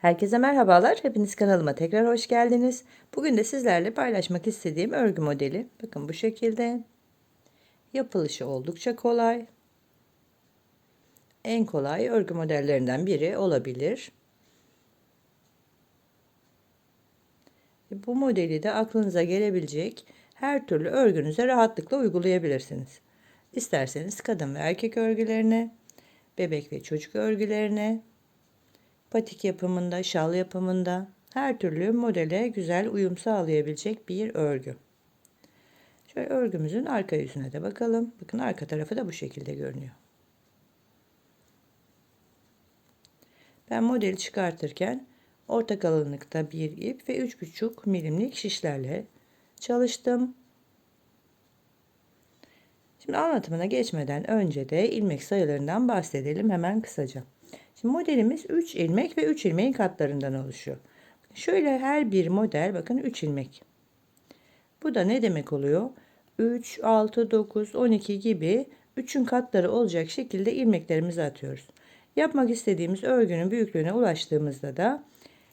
Herkese merhabalar. Hepiniz kanalıma tekrar hoş geldiniz. Bugün de sizlerle paylaşmak istediğim örgü modeli. Bakın bu şekilde. Yapılışı oldukça kolay. En kolay örgü modellerinden biri olabilir. Bu modeli de aklınıza gelebilecek her türlü örgünüze rahatlıkla uygulayabilirsiniz. İsterseniz kadın ve erkek örgülerine, bebek ve çocuk örgülerine, patik yapımında, şal yapımında her türlü modele güzel uyum sağlayabilecek bir örgü. Şöyle örgümüzün arka yüzüne de bakalım. Bakın arka tarafı da bu şekilde görünüyor. Ben modeli çıkartırken orta kalınlıkta bir ip ve 3,5 milimlik şişlerle çalıştım. Şimdi anlatımına geçmeden önce de ilmek sayılarından bahsedelim hemen kısaca. Şimdi modelimiz 3 ilmek ve 3 ilmeğin katlarından oluşuyor. Şöyle her bir model bakın 3 ilmek. Bu da ne demek oluyor? 3, 6, 9, 12 gibi 3'ün katları olacak şekilde ilmeklerimizi atıyoruz. Yapmak istediğimiz örgünün büyüklüğüne ulaştığımızda da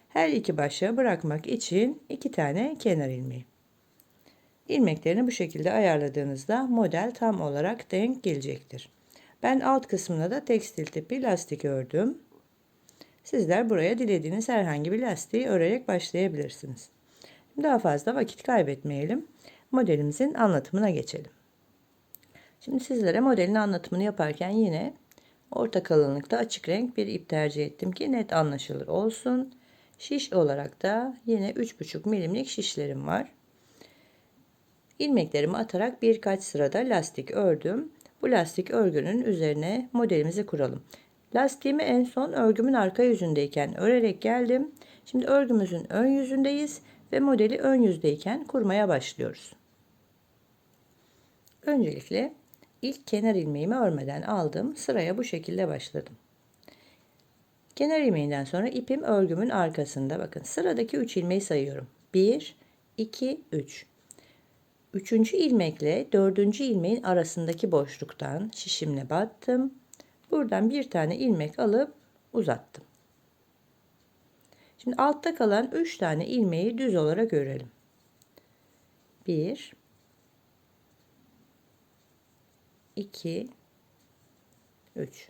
her iki başa bırakmak için iki tane kenar ilmeği. İlmeklerini bu şekilde ayarladığınızda model tam olarak denk gelecektir. Ben alt kısmına da tekstil tipi lastik ördüm. Sizler buraya dilediğiniz herhangi bir lastiği örerek başlayabilirsiniz. Daha fazla vakit kaybetmeyelim. Modelimizin anlatımına geçelim. Şimdi sizlere modelin anlatımını yaparken yine orta kalınlıkta açık renk bir ip tercih ettim ki net anlaşılır olsun. Şiş olarak da yine 3,5 milimlik şişlerim var. İlmeklerimi atarak birkaç sırada lastik ördüm. Bu lastik örgünün üzerine modelimizi kuralım. Lastiğimi en son örgümün arka yüzündeyken örerek geldim. Şimdi örgümüzün ön yüzündeyiz ve modeli ön yüzdeyken kurmaya başlıyoruz. Öncelikle ilk kenar ilmeğimi örmeden aldım. Sıraya bu şekilde başladım. Kenar ilmeğinden sonra ipim örgümün arkasında. Bakın sıradaki 3 ilmeği sayıyorum. 1, 2, 3. Üçüncü ilmekle dördüncü ilmeğin arasındaki boşluktan şişimle battım. Buradan bir tane ilmek alıp uzattım. Şimdi altta kalan üç tane ilmeği düz olarak örelim. Bir, iki, üç.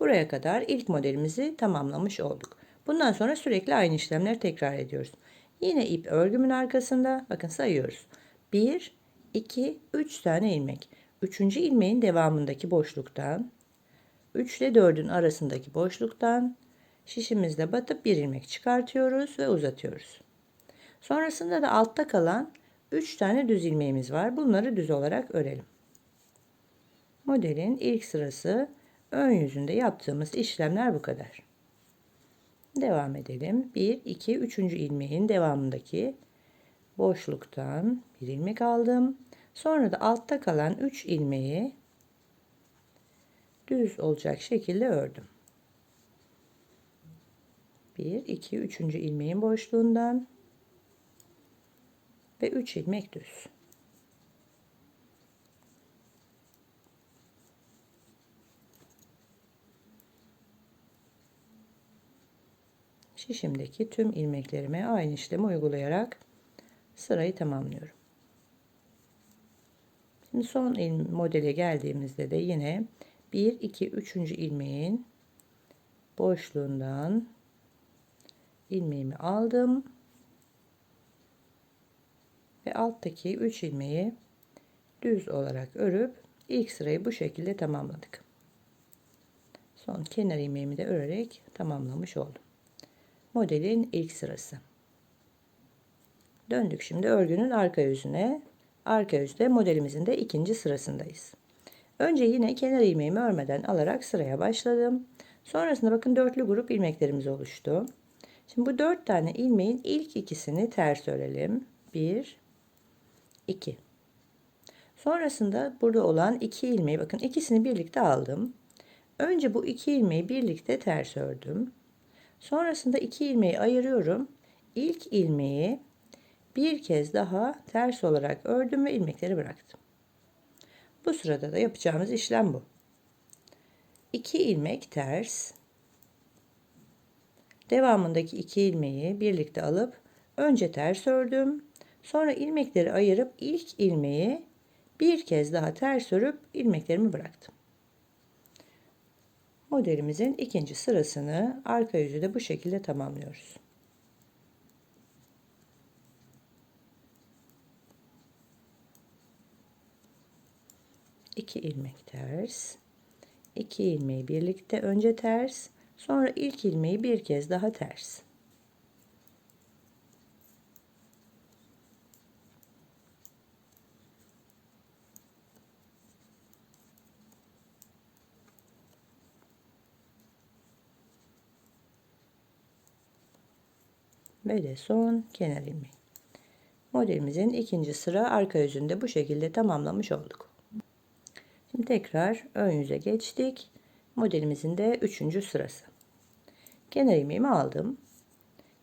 Buraya kadar ilk modelimizi tamamlamış olduk. Bundan sonra sürekli aynı işlemleri tekrar ediyoruz. Yine ip örgümün arkasında bakın sayıyoruz. 1 2 3 tane ilmek. 3. ilmeğin devamındaki boşluktan 3 ile 4'ün arasındaki boşluktan şişimizle batıp bir ilmek çıkartıyoruz ve uzatıyoruz. Sonrasında da altta kalan 3 tane düz ilmeğimiz var. Bunları düz olarak örelim. Modelin ilk sırası ön yüzünde yaptığımız işlemler bu kadar. Devam edelim. 1 2 3. ilmeğin devamındaki boşluktan bir ilmek aldım. Sonra da altta kalan 3 ilmeği düz olacak şekilde ördüm. 1 2 3. ilmeğin boşluğundan ve 3 ilmek düz. Şişimdeki tüm ilmeklerime aynı işlemi uygulayarak sırayı tamamlıyorum. Şimdi son modele geldiğimizde de yine 1 2 3. ilmeğin boşluğundan ilmeğimi aldım ve alttaki 3 ilmeği düz olarak örüp ilk sırayı bu şekilde tamamladık. Son kenar ilmeğimi de örerek tamamlamış oldum. Modelin ilk sırası. Döndük şimdi örgünün arka yüzüne. Arka yüzde modelimizin de ikinci sırasındayız. Önce yine kenar ilmeğimi örmeden alarak sıraya başladım. Sonrasında bakın dörtlü grup ilmeklerimiz oluştu. Şimdi bu dört tane ilmeğin ilk ikisini ters örelim. Bir, iki. Sonrasında burada olan iki ilmeği bakın ikisini birlikte aldım. Önce bu iki ilmeği birlikte ters ördüm. Sonrasında iki ilmeği ayırıyorum. İlk ilmeği bir kez daha ters olarak ördüm ve ilmekleri bıraktım. Bu sırada da yapacağımız işlem bu. 2 ilmek ters Devamındaki iki ilmeği birlikte alıp önce ters ördüm. Sonra ilmekleri ayırıp ilk ilmeği bir kez daha ters örüp ilmeklerimi bıraktım. Modelimizin ikinci sırasını arka yüzü de bu şekilde tamamlıyoruz. İki ilmek ters, iki ilmeği birlikte önce ters, sonra ilk ilmeği bir kez daha ters. ve de son kenar ilmeği. Modelimizin ikinci sıra arka yüzünde bu şekilde tamamlamış olduk. Tekrar ön yüze geçtik. Modelimizin de üçüncü sırası. Kenar ilmeğimi aldım.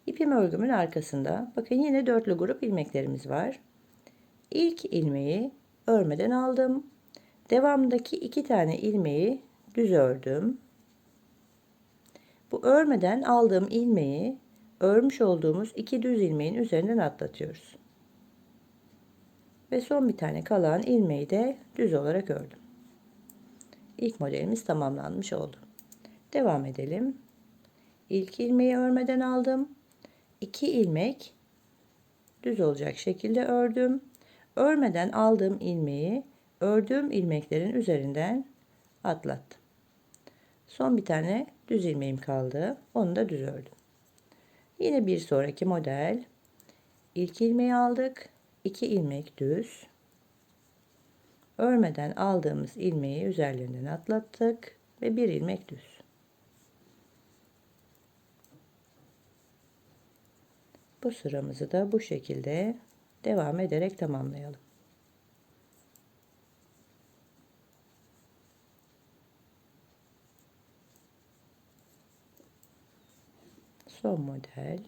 İpim örgümün arkasında bakın yine dörtlü grup ilmeklerimiz var. İlk ilmeği örmeden aldım. Devamındaki iki tane ilmeği düz ördüm. Bu örmeden aldığım ilmeği örmüş olduğumuz iki düz ilmeğin üzerinden atlatıyoruz. Ve son bir tane kalan ilmeği de düz olarak ördüm. İlk modelimiz tamamlanmış oldu. Devam edelim. İlk ilmeği örmeden aldım. 2 ilmek düz olacak şekilde ördüm. Örmeden aldığım ilmeği ördüğüm ilmeklerin üzerinden atlattım. Son bir tane düz ilmeğim kaldı. Onu da düz ördüm. Yine bir sonraki model. İlk ilmeği aldık. 2 ilmek düz. Örmeden aldığımız ilmeği üzerlerinden atlattık ve bir ilmek düz. Bu sıramızı da bu şekilde devam ederek tamamlayalım. Son model.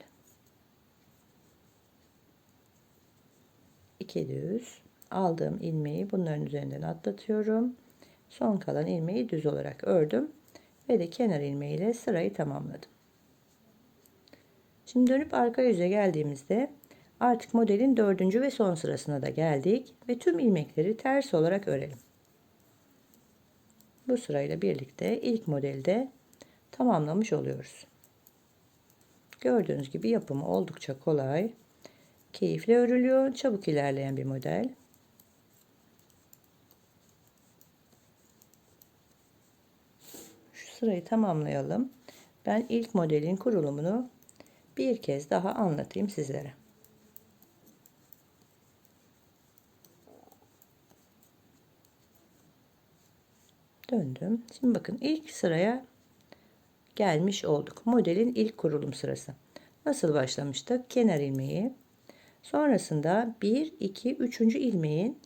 2 düz aldığım ilmeği bunların üzerinden atlatıyorum. Son kalan ilmeği düz olarak ördüm ve de kenar ilmeğiyle sırayı tamamladım. Şimdi dönüp arka yüze geldiğimizde artık modelin dördüncü ve son sırasına da geldik ve tüm ilmekleri ters olarak örelim. Bu sırayla birlikte ilk modelde tamamlamış oluyoruz. Gördüğünüz gibi yapımı oldukça kolay. Keyifli örülüyor. Çabuk ilerleyen bir model. Sırayı tamamlayalım. Ben ilk modelin kurulumunu bir kez daha anlatayım sizlere. Döndüm. Şimdi bakın ilk sıraya gelmiş olduk. Modelin ilk kurulum sırası. Nasıl başlamıştık? Kenar ilmeği. Sonrasında 1, 2, 3. ilmeğin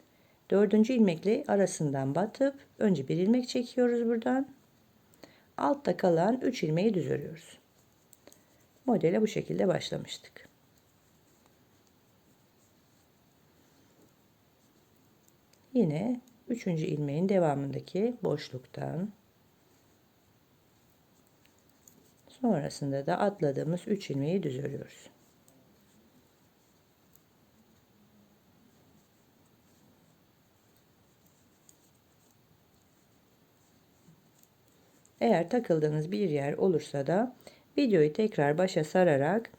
4. ilmekle arasından batıp önce bir ilmek çekiyoruz buradan. Altta kalan 3 ilmeği düz örüyoruz. Modele bu şekilde başlamıştık. Yine 3. ilmeğin devamındaki boşluktan Sonrasında da atladığımız 3 ilmeği düz örüyoruz. Eğer takıldığınız bir yer olursa da videoyu tekrar başa sararak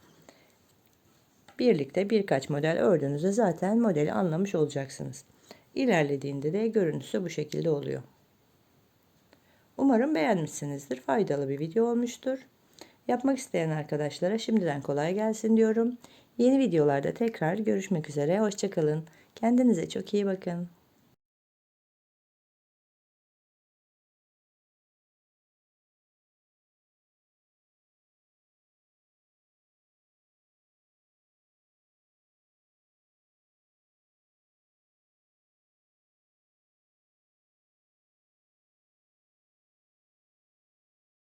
birlikte birkaç model ördüğünüzde zaten modeli anlamış olacaksınız. İlerlediğinde de görüntüsü bu şekilde oluyor. Umarım beğenmişsinizdir. Faydalı bir video olmuştur. Yapmak isteyen arkadaşlara şimdiden kolay gelsin diyorum. Yeni videolarda tekrar görüşmek üzere. Hoşçakalın. Kendinize çok iyi bakın.